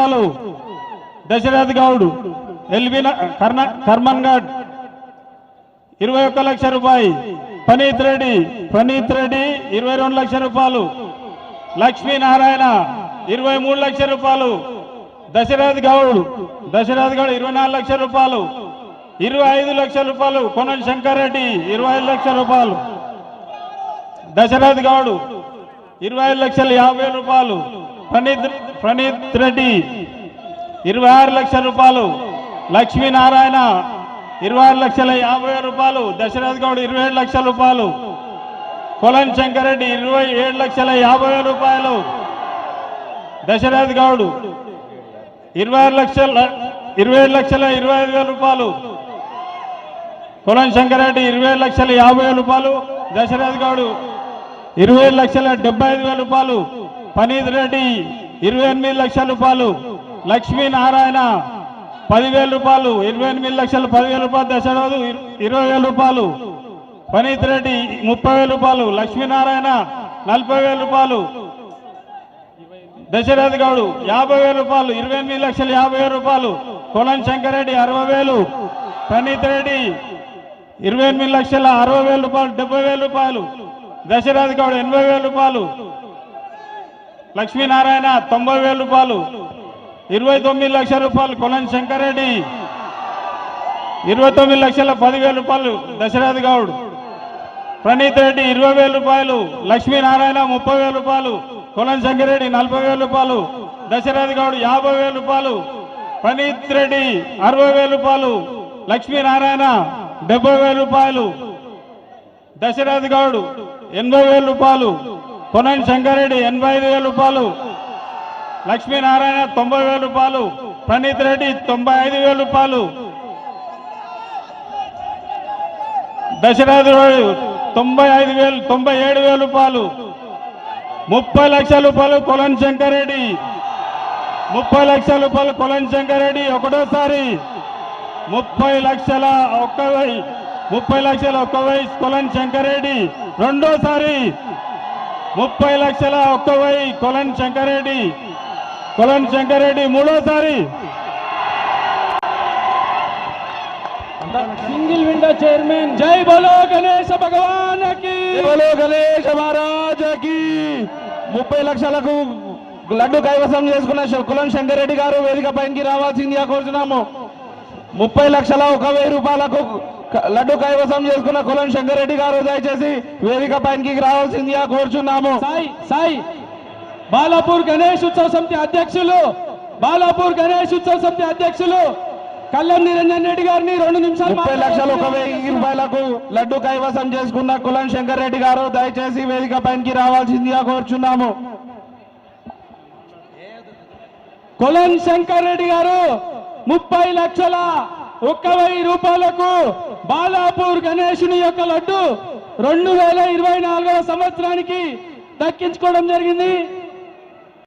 Dasharatha Dasharath Goud LB కర్ణ Karmanghat ఇరవై ఒక్క లక్ష రూపాయి పనీత్ రెడ్డి పనీత్ రెడ్డి ఇరవై రెండు లక్షల రూపాయలు లక్ష్మీనారాయణ ఇరవై మూడు లక్షల రూపాయలు దశరథ్ గౌడ్ దశరథ్ గౌడ్ ఇరవై నాలుగు లక్షల రూపాయలు ఇరవై ఐదు లక్షల రూపాయలు కొనల్ శంకర్ రెడ్డి ఇరవై ఐదు లక్షల రూపాయలు దశరథ్ గౌడ్ ఇరవై ఐదు లక్షల యాభై రూపాయలు. ప్రణీత్ ప్రణీత్ రెడ్డి ఇరవై ఆరు లక్షల రూపాయలు. లక్ష్మీనారాయణ ఇరవై ఆరు లక్షల యాభై వేల రూపాయలు. దశరథ్ గౌడ్ ఇరవై ఏడు లక్షల రూపాయలు. కొలన్ శంకరెడ్డి ఇరవై ఏడు లక్షల యాభై వేల రూపాయలు. దశరథ్ గౌడ్ ఇరవై ఆరు లక్షల ఇరవై ఏడు లక్షల ఇరవై ఐదు వేల రూపాయలు. కొలన్ శంకరెడ్డి ఇరవై లక్షల యాభై వేల రూపాయలు. దశరథ్ గౌడ్ ఇరవై లక్షల డెబ్బై ఐదు వేల రూపాయలు. పనీత్ రెడ్డి ఇరవై ఎనిమిది లక్షల రూపాయలు. లక్ష్మీనారాయణ పదివేల రూపాయలు. ఇరవై ఎనిమిది లక్షల పదివేల రూపాయలు దశరథు ఇరవై వేల రూపాయలు. పనీత్ రెడ్డి ముప్పై వేల రూపాయలు. లక్ష్మీనారాయణ నలభై వేల రూపాయలు. దశరథ్ గౌడు యాభై వేల రూపాయలు. ఇరవై ఎనిమిది లక్షల యాభై వేల రూపాయలు. కొలం శంకరెడ్డి అరవై వేలు. ప్రణీత్ రెడ్డి ఇరవై ఎనిమిది లక్షల అరవై వేల రూపాయలు డెబ్బై వేల రూపాయలు. దశరథ్ గౌడ్ ఎనభై వేల రూపాయలు లక్ష్మీనారాయణ తొంభై వేల రూపాయలు ఇరవై తొమ్మిది లక్షల రూపాయలు కొలన్ శంకరెడ్డి ఇరవై తొమ్మిది లక్షల పదివేల రూపాయలు దశరథ్ గౌడ్ ప్రణీత్ రెడ్డి ఇరవై వేల రూపాయలు లక్ష్మీనారాయణ ముప్పై వేల రూపాయలు కొలన్ శంకరెడ్డి నలభై వేల రూపాయలు దశరథ్ గౌడ్ యాభై వేల రూపాయలు ప్రణీత్ రెడ్డి అరవై వేల రూపాయలు లక్ష్మీనారాయణ డెబ్బై వేల రూపాయలు దశరథ్ గౌడ్ ఎనభై వేల రూపాయలు. కొనని శంకరెడ్డి ఎనభై ఐదు వేల రూపాయలు. లక్ష్మీనారాయణ తొంభై వేల రూపాయలు. ప్రణీత్ రెడ్డి తొంభై ఐదు వేల రూపాయలు. దశరథ్ తొంభై ఐదు వేలు తొంభై ఏడు వేల రూపాయలు. ముప్పై లక్షల రూపాయలు కొలన్ శంకరెడ్డి. ముప్పై లక్షల రూపాయలు కొలన్ శంకరెడ్డి ఒకటోసారి. ముప్పై లక్షల ఒక్క ముప్పై లక్షల ఒక్క వెయ్యి కొలన్ శంకరెడ్డి. రెండోసారి ముప్పై లక్షల ఒక్క వెయ్యి కొలన్ శంకరెడ్డి. కొలన్ శంకరెడ్డి మూడోసారి. Single window chairman. జై బోలో గణేశ భగవాన్కి బోలో గణేష్ మహారాజకి. ముప్పై లక్షలకు లడ్డు కైవసం చేసుకున్న కులం శంకరెడ్డి గారు వేదిక పైకి రావాల్సిందిగా కోరుతున్నాము ముప్పై లక్షల ఒక వెయ్యి రూపాయలకు లడ్డు కైవసం చేసుకున్న కులం శంకరెడ్డి గారు దయచేసి వేదిక పైకి రావాల్సిందిగా కోరుచున్నాము. సాయి సాయి. బాలాపూర్ గణేష్ ఉత్సవ సమితి అధ్యక్షులు బాలాపూర్ గణేష్ ఉత్సవ సమితి అధ్యక్షులు కల్లం నిరంజన్ రెడ్డి గారిని రెండు నిమిషాలు ముప్పై లక్షలు ఒక వెయ్యి రూపాయలకు లడ్డు కైవసం చేసుకున్న కులం శంకరెడ్డి గారు దయచేసి వేదిక పైకి రావాల్సిందిగా కోరుచున్నాము. కొలన్ శంకర్ రెడ్డి గారు ముప్పై లక్షల ఒక్క వెయ్యి రూపాయలకు బాలాపూర్ గణేషుని యొక్క లడ్డు రెండు వేల ఇరవై నాలుగవ సంవత్సరానికి దక్కించుకోవడం జరిగింది.